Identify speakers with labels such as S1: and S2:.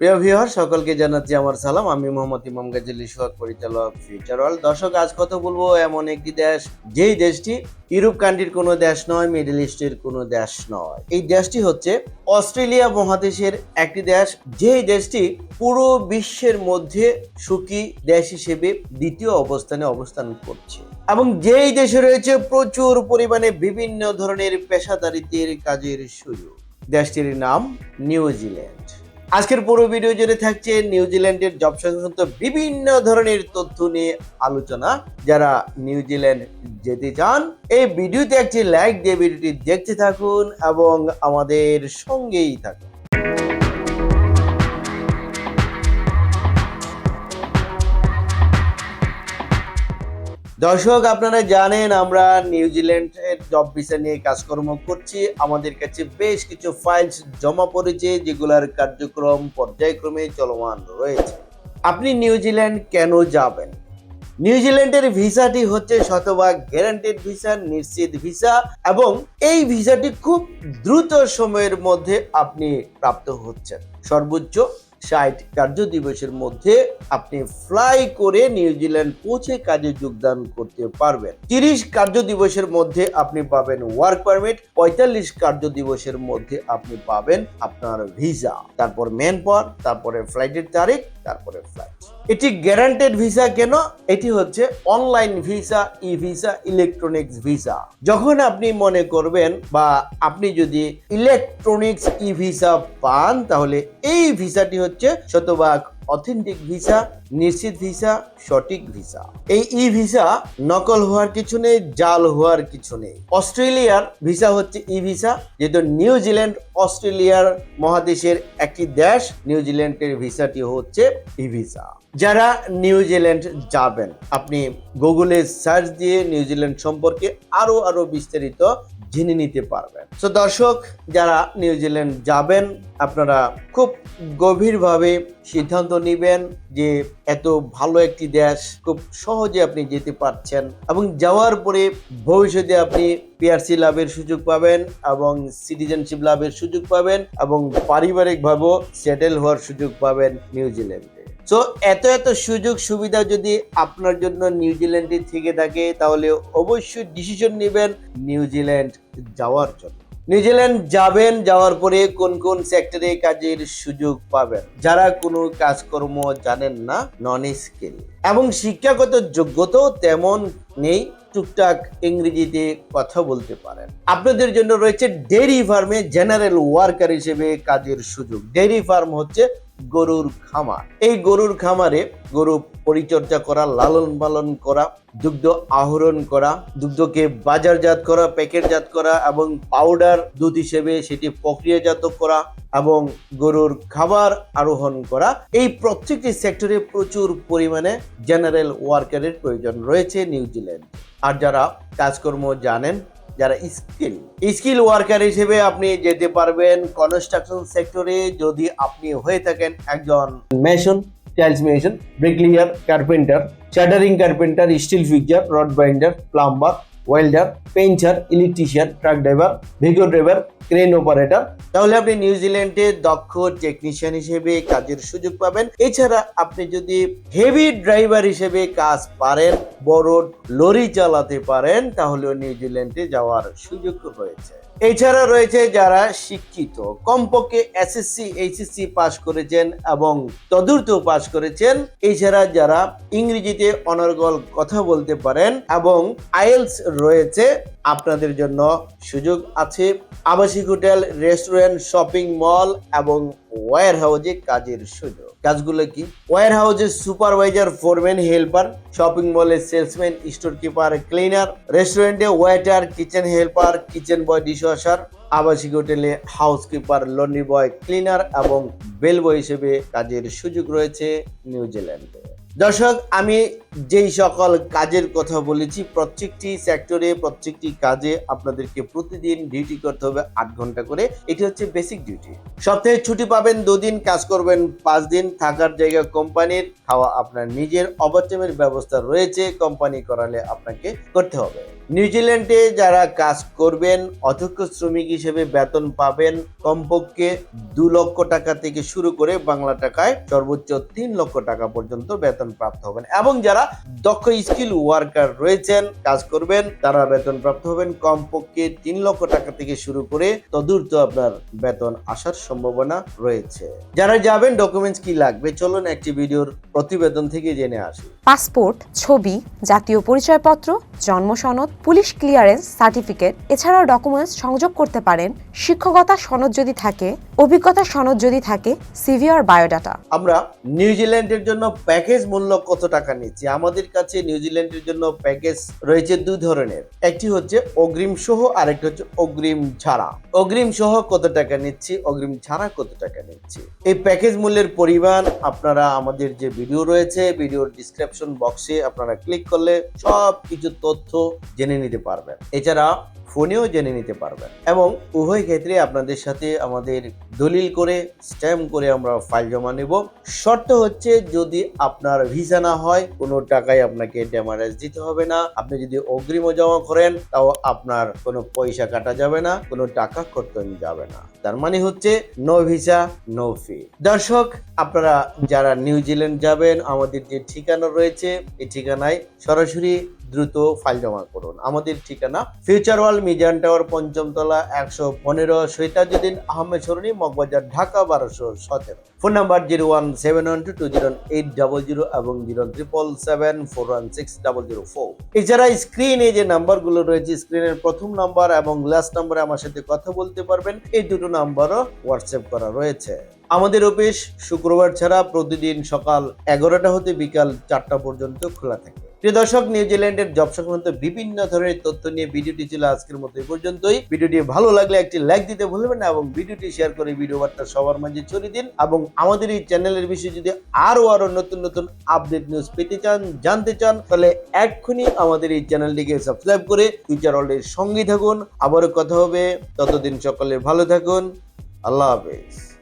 S1: প্রিয় ভিউয়ার সকলকে জানাচ্ছি আমার সালাম। আমি মোহাম্মদ ইমাম গাজী সোহাগ পরিচালক ফিউচার ওয়ার্ল্ড দর্শক, আজ কথা বলব, এমন একটি দেশ, যেই দেশটি ইউরোপ কান্ট্রির কোনো দেশ নয় মিডল ইস্টের কোনো দেশ নয়। এই দেশটি হচ্ছে অস্ট্রেলিয়া মহাদেশের একটি দেশ, যেই দেশটি পুরো বিশ্বের মধ্যে সুখী দেশ হিসেবে দ্বিতীয় অবস্থানে অবস্থান করছে। এবং যেই দেশে রয়েছে, প্রচুর পরিমাণে বিভিন্ন ধরনের পেশাদারিত্বের কাজের সুযোগ। দেশটির নাম নিউজিল্যান্ড আজকের পুরো ভিডিও জুড়ে থাকছে নিউজিল্যান্ডের জব সংক্রান্ত বিভিন্ন ধরনের তথ্য নিয়ে আলোচনা। যারা নিউজিল্যান্ড যেতে চান, এই ভিডিওতে একটি লাইক দিয়ে ভিডিওটি দেখতে থাকুন এবং আমাদের সঙ্গেই থাকুন। দর্শক, আপনারা জানেন আমরা নিউজিল্যান্ডের জব ভিসা নিয়ে কাজকর্ম করছি। আমাদের কাছে বেশ কিছু ফাইলস জমা পড়েছে, যেগুলোর কার্যক্রম পর্যায়ক্রমে চলমান রয়েছে। আপনি নিউজিল্যান্ড কেন যাবেন? নিউজিল্যান্ডের ভিসাটি হচ্ছে শতভাগ গ্যারান্টেড ভিসা নিশ্চিত ভিসা এবং এই ভিসাটি খুব দ্রুত সময়ের মধ্যে আপনি প্রাপ্ত হচ্ছেন। সর্বোচ্চ ষাট কার্য দিবসের মধ্যে আপনি ফ্লাই করে নিউজিল্যান্ড পৌঁছে কাজে যোগদান করতে পারবেন। তিরিশ কার্য দিবসের মধ্যে আপনি পাবেন ওয়ার্ক পারমিট পঁয়তাল্লিশ কার্য দিবসের মধ্যে আপনি পাবেন আপনার ভিসা তারপর মেন পর তারপরে ফ্লাইটের তারিখ তারপরে ফ্লাইট এটি গ্যারান্টেড ভিসা কেন? এটি হচ্ছে online visa e visa electronics visa যখন আপনি মনে করবেন বা আপনি যদি ইলেকট্রনিক্স ই ভিসা পান, তাহলে এই ভিসাটি হচ্ছে শতভাগ অথেন্টিক ভিসা, নিশ্চিত ভিসা, সঠিক ভিসা। এই ই ভিসা নকল হওয়ার কিছু নেই, জাল হওয়ার কিছু নেই। অস্ট্রেলিয়ার ভিসা হচ্ছে ই ভিসা যেহেতু নিউজিল্যান্ড অস্ট্রেলিয়ার মহাদেশের একটি দেশ নিউজিল্যান্ডের ভিসাটি হচ্ছে ই ভিসা যারা নিউজিল্যান্ড যাবেন, আপনি গুগলে সার্চ দিয়ে নিউজিল্যান্ড সম্পর্কে আরও আরও বিস্তারিত জেনে নিতে পারবেন। তো দর্শক, যারা নিউজিল্যান্ড যাবেন, আপনারা খুব গভীরভাবে সিদ্ধান্ত নেবেন যে এত ভালো একটি দেশ, খুব সহজে আপনি যেতে পারছেন এবং যাওয়ার পরে ভবিষ্যতে আপনি পিআরসি লাভের সুযোগ পাবেন এবং সিটিজেনশিপ লাভের সুযোগ পাবেন এবং পারিবারিকভাবেও সেটেল হওয়ার সুযোগ পাবেন নিউজিল্যান্ডে সো এত এত সুযোগ সুবিধা যদি আপনার জন্য নিউজিল্যান্ডে থেকে থাকে, তাহলে অবশ্যই ডিসিশন নেবেন নিউজিল্যান্ড যাওয়ার জন্য। নিউজিল্যান্ড যাবেন, যাওয়ার পরে কোন কোন সেক্টরে কাজের সুযোগ পাবেন? যারা কোনো কাজকর্ম জানেন না নন স্কিল এবং শিক্ষাগত যোগ্যতাও তেমন নেই, টুকটাক ইংরেজিতে কথা বলতে পারেন। আপনাদের জন্য রয়েছে ডেইরি ফার্মে জেনারেল ওয়ার্কার হিসেবে কাজের সুযোগ। ডেইরি ফার্ম হচ্ছে গরুর খামার। এই গরুর খামারে গরু পরিচর্যা করা, লালন পালন করা, দুগ্ধ আহরণ করা, দুগ্ধকে বাজারজাত করা, প্যাকেটজাত করা এবং পাউডার দুধ হিসেবে সেটি প্রক্রিয়াজাত করা এবং গরুর খাবার আরোহণ করা। এই প্রত্যেকটি সেক্টরে প্রচুর পরিমাণে জেনারেল ওয়ার্কারের প্রয়োজন রয়েছে নিউজিল্যান্ড আর যারা কাজকর্ম জানেন যারা স্কিল স্কিল ওয়ার্কার হিসেবে আপনি যেতে পারবেন কনস্ট্রাকশন সেক্টরে যদি আপনি হয়ে থাকেন একজন mason tiles mason bricklayer carpenter shuttering carpenter steel fixer rod binder plumber welder painter electrician truck driver Vigo driver crane operator তাহলে আপনি নিউজিল্যান্ডে দক্ষ টেকনিশিয়ান হিসেবে কাজের সুযোগ পাবেন। এছাড়া আপনি যদি হেভি ড্রাইভার হিসেবে কাজ পারেন বড় লরি চালাতে পারেন তাহলেও নিউজিল্যান্ডে যাওয়ার সুযোগ রয়েছে। এছাড়া রয়েছে যারা শিক্ষিত, কমপক্ষে এসএসসি এইচএসসি পাস করেছেন এবং চতুর্থ পাস করেছেন। এছাড়া যারা ইংরেজিতে অনর্গল কথা বলতে পারেন এবং আইএলস রয়েছে, আপনাদের জন্য সুযোগ আছে। আবাসিক হোটেল, রেস্টুরেন্ট, শপিং মল এবং ওয়ার হাউজে কাজের সুযোগ। কাজগুলো কি? ওয়ার হাউজের সুপারভাইজার, ফোরম্যান, হেল্পার, শপিং মলের সেলসম্যান স্টোর কিপার ক্লিনার, রেস্টুরেন্টে waiter, kitchen helper, kitchen boy, dishwasher, আবাসিক হোটেলে হাউসকিপার, লন্ড্রি বয়, ক্লিনার এবং বেলবয় হিসেবে কাজের সুযোগ রয়েছে নিউজিল্যান্ডে। দর্শক, আমি যেই সকল কাজের কথা বলেছি, প্রত্যেকটি সেক্টরে প্রত্যেকটি কাজে আপনাদেরকে প্রতিদিন ডিউটি করতে হবে আট ঘণ্টা করে। এটি হচ্ছে বেসিক ডিউটি সপ্তাহে ছুটি পাবেন দুদিন, কাজ করবেন পাঁচ দিন, থাকার জায়গা কোম্পানির, খাওয়া আপনার নিজের অবচমের ব্যবস্থা রয়েছে, কোম্পানি করালে আপনাকে করতে হবে। নিউজিল্যান্ডে যারা কাজ করবেন, অধ্যক্ষ শ্রমিক হিসেবে বেতন পাবেন কমপক্ষে দু লক্ষ টাকা থেকে শুরু করে বাংলা টাকায় সর্বোচ্চ তিন লক্ষ টাকা পর্যন্ত বেতন প্রাপ্ত হবেন। এবং যারা দক্ষ স্কিল ওয়ার্কার রয়েছেন, কাজ করবেন, তারা বেতন প্রাপ্ত হবেন কমপক্ষে তিন লক্ষ টাকা থেকে শুরু করে তদূর্ত আপনার বেতন আসার সম্ভাবনা রয়েছে। যারা যাবেন ডকুমেন্টস কি লাগবে? চলুন একটি ভিডিওর প্রতিবেদন থেকে জেনে আসি।
S2: পাসপোর্ট, ছবি, জাতীয় পরিচয়পত্র জন্ম সনদ, পুলিশ ক্লিয়ারেন্স সার্টিফিকেট, এছাড়াও ডকুমেন্টস সংযোগ করতে পারেন, শিক্ষকতা সনদ যদি থাকে, অভিজ্ঞতা সনদ যদি থাকে সিভি আর বায়োডাটা।
S1: আমরা নিউজিল্যান্ডের জন্য প্যাকেজ মূল্য কত টাকা নিচ্ছি? আমাদের কাছে নিউজিল্যান্ডের জন্য প্যাকেজ রয়েছে দুই ধরনের। একটি হচ্ছে অগ্রিম সহ আর একটা হচ্ছে অগ্রিম ছাড়া। অগ্রিম সহ কত টাকা নিচ্ছি? অগ্রিম ছাড়া কত টাকা নিচ্ছি? এই প্যাকেজ মূল্যের পরিমাণ আপনারা আমাদের যে ভিডিও রয়েছে, ভিডিওর ডিসক্রিপশন বক্সে আপনারা ক্লিক করলে সব কিছু তথ্য জেনে নিতে পারবেন। এছাড়া ফোনেও জেনে নিতে পারবেন। এবং উভয় ক্ষেত্রে আপনাদের সাথে আমাদের দলিল করে, স্ট্যাম্প করে আমরা ফাইল জমা নেব। শর্ত হচ্ছে যদি আপনার ভিসা না হয়, কোনো টাকায় আপনাকে ড্যামারেজ দিতে হবে না। আপনি যদি অগ্রিমও জমা করেন, তাও আপনার কোনো পয়সা কাটা যাবে না, কোনো টাকা করতে যাবে না। তার মানে হচ্ছে নো ভিসা নো ফি দর্শক, আপনারা যারা নিউজিল্যান্ড যাবেন, আমাদের যে ঠিকানা রয়েছে, এই ঠিকানায় সরাসরি দ্রুত ফাইল জমা করুন। আমাদের ঠিকানা ফিউচার ওয়াল মিজান টাওয়ার পঞ্চম তলা, একশো পনেরো, সৈতাজুদ্দিন আহমেদ সরণি, মগবাজার, ঢাকা, বারোশো সতেরো। Phone number zero one seven one two two zero eight double zero এবং zero triple seven four one six double zero four. এছাড়া স্ক্রিনে যে নাম্বারগুলো রয়েছে স্ক্রিনের প্রথম নাম্বার এবং লাস্ট নাম্বারে আমার সাথে কথা বলতে পারবেন, এই দুটো নাম্বারও হোয়াটসঅ্যাপ করা রয়েছে। আমাদের অফিস শুক্রবার ছাড়া প্রতিদিন সকাল এগারোটা হতে বিকাল চারটা পর্যন্ত খোলা থাকে। প্রিয় দর্শক নিউজিল্যান্ডের জব সংক্রান্ত বিভিন্ন ধরনের তথ্য নিয়ে ভিডিওটি ছিল আজকের মতো এই পর্যন্তই। ভিডিওটি ভালো লাগলে একটি লাইক দিতে ভুলবেন না এবং ভিডিওটি শেয়ার করে ভিডিও বার্তা সবার মাঝে ছড়িয়ে দিন এবং আমাদের এই চ্যানেলের বিষয়ে যদি আরও আরও নতুন নতুন আপডেট নিউজ পেতে চান, জানতে চান, তাহলে এক্ষুনি আমাদের এই চ্যানেলটিকে সাবস্ক্রাইব করে ফিউচার ওয়ার্ল্ডের সঙ্গী থাকুন। আবারও কথা হবে। ততদিন সকলে ভালো থাকুন। আল্লাহ হাফেজ।